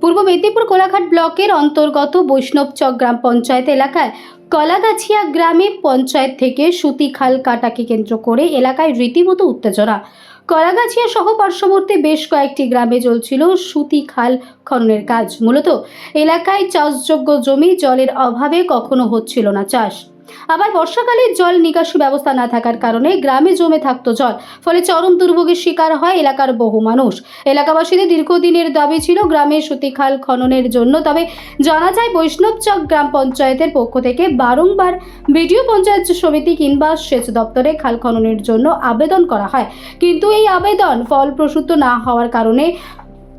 পূর্ব মেদিনীপুর কোলাঘাট ব্লকের অন্তর্গত বৈষ্ণবচক গ্রাম পঞ্চায়েত এলাকায় কলাগাছিয়া গ্রামে পঞ্চায়েত থেকে সুতি খাল কাটাকে কেন্দ্র করে এলাকায় রীতিমতো উত্তেজনা। কলাগাছিয়া সহ পার্শ্ববর্তী বেশ কয়েকটি গ্রামে চলছিল সুতি খাল খননের কাজ। মূলত এলাকায় চাষযোগ্য জমি জলের অভাবে কখনো হচ্ছিল না চাষ। আবার বর্ষাকালে জল নিকাশি ব্যবস্থা না থাকার কারণে গ্রামে জমে থাকতো জল, ফলে চরম দুর্ভোগের শিকার হয় এলাকার বহু মানুষ। এলাকাবাসীদের দীর্ঘদিনের দাবি ছিল গ্রামে সুতিখাল খননের জন্য, তবে জানা যায় বৈষ্ণবচক গ্রাম পঞ্চায়েতের পক্ষ থেকে বারংবার বিডিও পঞ্চায়েত সমিতি কিংবা সেচ দপ্তরে খাল খননের জন্য আবেদন করা হয়। কিন্তু এই আবেদন ফলপ্রসূত না হওয়ার কারণে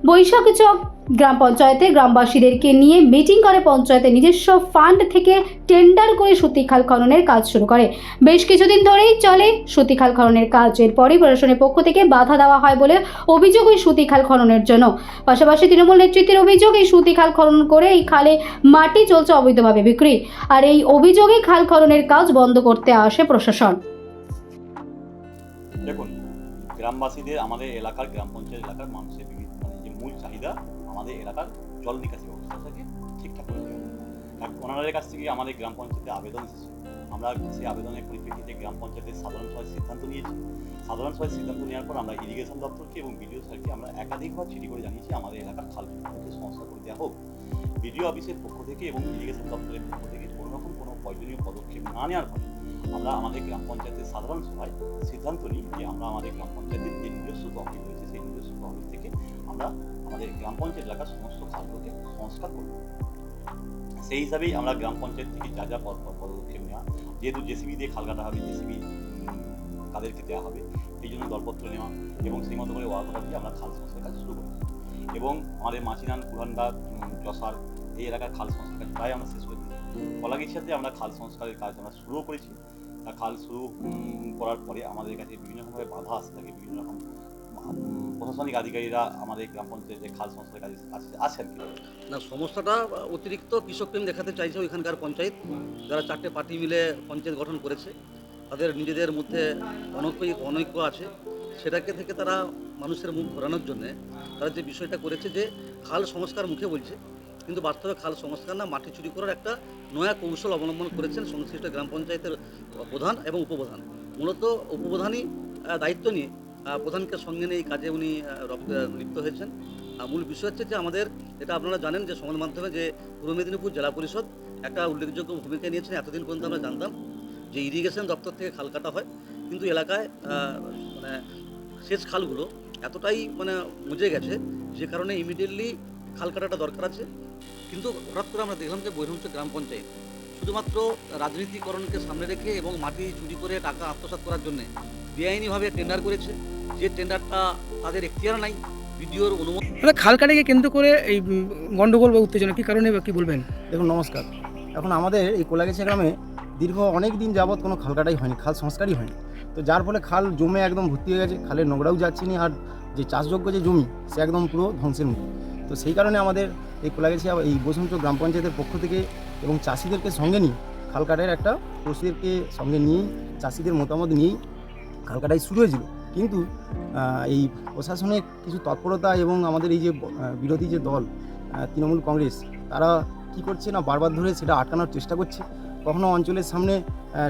বৈশাখচক গ্রাম পঞ্চায়েতে গ্রামবাসীদেরকে নিয়ে মিটিং করে পঞ্চায়েতের নিজস্ব ফান্ড থেকে টেন্ডার করে সুতিখাল খননের কাজ শুরু করে। বেশ কিছুদিন ধরেই চলে সুতিখাল খননের কাজ। এরপরই প্রশাসনের পক্ষ থেকে বাধা দেওয়া হয় বলে অভিযোগ ওই সুতিখাল খননের জন্য। পাশাপাশি তৃণমূল নেতৃত্বের অভিযোগ এই সুতিখাল খনন করে এই খালে মাটি চলছে অবৈধভাবে বিক্রি। আর এই অভিযোগে খাল খননের কাজ বন্ধ করতে আসে প্রশাসন। দেখুন, গ্রামবাসীদের আমাদের এলাকার, গ্রাম পঞ্চায়েত এলাকার মানুষের বিভিন্ন মানে মূল চাহিদা আমাদের এলাকার জল নিকাশি ব্যবস্থাটাকে ঠিকঠাক করে দেওয়া ওনাদের কাছ থেকে আমাদের গ্রাম পঞ্চায়েতে আবেদন এসেছে। আমরা সেই আবেদনের পরিপ্রেক্ষিতে গ্রাম পঞ্চায়েতের সাধারণ সভায় সিদ্ধান্ত নিয়েছি। সাধারণ সভায় সিদ্ধান্ত নেওয়ার পর আমরা ইরিগেশন দপ্তরকে এবং বিডিও স্যারকে আমরা একাধিকবার চিঠি করে জানিয়েছি, আমাদের এলাকার খাল খালগুলোকে সংস্কার করে দেওয়া হোক। বিডিও অফিসের পক্ষ থেকে এবং ইরিগেশন দপ্তরের পক্ষ থেকে কোনো রকম কোনো প্রয়োজনীয় পদক্ষেপ না নেওয়ার ফলে আমরা আমাদের গ্রাম পঞ্চায়েতের সাধারণ সভায় সিদ্ধান্ত নিই যে আমরা আমাদের গ্রাম পঞ্চায়েতের নিজস্ব রয়েছে সেই নিজস্ব তহবিল থেকে আমরা আমাদের গ্রাম পঞ্চায়েত এলাকার সমস্ত খালগুলোকে সংস্কার করব। সেই হিসাবেই আমরা গ্রাম পঞ্চায়েত থেকে যা যা পদ- পদ- পদক্ষেপ নেওয়া, যেহেতু জেসিবি দিয়ে খাল কাটা হবে, জেসিবি তাদেরকে দেওয়া হবে, সেই জন্য দরপত্র নেওয়া এবং সেই মতো করে ওয়ার্কটা দিয়ে আমরা খাল সংস্কার কাজ শুরু করি এবং আমাদের মাছিনান কুহান্ডা চসার এই এলাকার খাল সংস্কার কাজ প্রায় আমরা শেষ করে দিয়েছি। কলাগির আমরা খাল সংস্কারের কাজ আমরা শুরুও করেছি। খাল শুরু করার পরে আমাদের কাছে বিভিন্ন রকমের বাধা আসতে থাকে বিভিন্ন রকম প্রশাসনিক আধিকারিকরা আমাদের গ্রাম পঞ্চায়েতে খাল সংস্কারের কাজে আসেন না সমস্যাটা অতিরিক্ত কৃষক প্রেম দেখাতে চাইছে ওইখানকার পঞ্চায়েত। যারা চারটে পার্টি মিলে পঞ্চায়েত গঠন করেছে, তাদের নিজেদের মধ্যে অনৈক্য অনৈক্য আছে। সেটাকে থেকে তারা মানুষের মুখ ঘোরানোর জন্য তারা যে বিষয়টা করেছে যে খাল সংস্কার মুখে বলছে, কিন্তু বাস্তবে খাল সংস্কার না, মাটি চুরি করার একটা নয়া কৌশল অবলম্বন করেছেন সংশ্লিষ্ট গ্রাম পঞ্চায়েতের প্রধান এবং উপপ্রধান। মূলত উপপ্রধানই দায়িত্ব নিয়ে প্রধানকে সঙ্গে নিয়ে এই কাজে উনি লিপ্ত হয়েছেন। মূল বিষয় হচ্ছে যে আমাদের, এটা আপনারা জানেন যে সমাজ মাধ্যমে যে পূর্ব মেদিনীপুর জেলা পরিষদ একটা উল্লেখযোগ্য ভূমিকা নিয়েছেন এতদিন পর্যন্ত আমরা জানতাম যে ইরিগেশন দপ্তর থেকে খাল কাটা হয়। কিন্তু এলাকায় মানে সেচ খালগুলো এতটাই মানে মুজে গেছে যে কারণে ইমিডিয়েটলি খাল কাটাটা দরকার আছে। কিন্তু হঠাৎ করে আমরা দেখলাম যে বৈরঞ্চ গ্রাম পঞ্চায়েত শুধুমাত্র রাজনীতিকরণকে সামনে রেখে এবং মাটি চুরি করে টাকা আত্মসাৎ করার জন্য বেআইনিভাবে টেন্ডার করেছে। যে টেন্ডারটা তাদের এখতিয়ার নাই বিডিওর অনুমতি দাদা খাল কাটাকে কেন্দ্র করে এই উম, গন্ডগোল বা উত্তেজনা কি কারণে বা কি বলবেন? দেখুন নমস্কার। এখন আমাদের এই কোলাগেছে গ্রামে দীর্ঘ অনেক দিন যাবৎ কোনো খাল কাটাই হয়নি খাল সংস্কারই হয়নি। তো যার ফলে খাল জমে একদম ভর্তি হয়ে গেছে খালের নোংরাও যাচ্ছে না আর যে চাষযোগ্য যে জমি সে একদম পুরো ধ্বংসের মুখে। তো সেই কারণে আমাদের এই কোলাগেছিয়া এই বসন্ত গ্রাম পঞ্চায়েতের পক্ষ থেকে এবং চাষিদেরকে সঙ্গে নিয়ে খাল কাটার একটা পশুদেরকে সঙ্গে নিয়েই চাষিদের মতামত নিয়েই খাল কাটাই শুরু হয়েছিল। কিন্তু এই প্রশাসনের কিছু তৎপরতা এবং আমাদের এই যে বিরোধী যে দল তৃণমূল কংগ্রেস, তারা কি করছে না বারবার ধরে সেটা আটকানোর চেষ্টা করছে। কখনো অঞ্চলের সামনে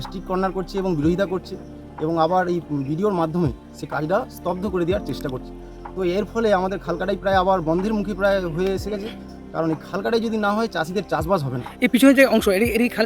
স্ট্রিট কর্নার করছে এবং বিরোধিতা করছে এবং আবার এই ভিডিওর মাধ্যমে সে কাজটা স্তব্ধ করে দেওয়ার চেষ্টা করছে। তো এর ফলে আমাদের খালকাটাই প্রায় আবার বন্ধের মুখে প্রায় হয়ে এসে গেছে। কারণ এই খালকাটাই যদি না হয়, চাষিদের চাষবাস হবে না। এই পিছনে যে অংশ এই খাল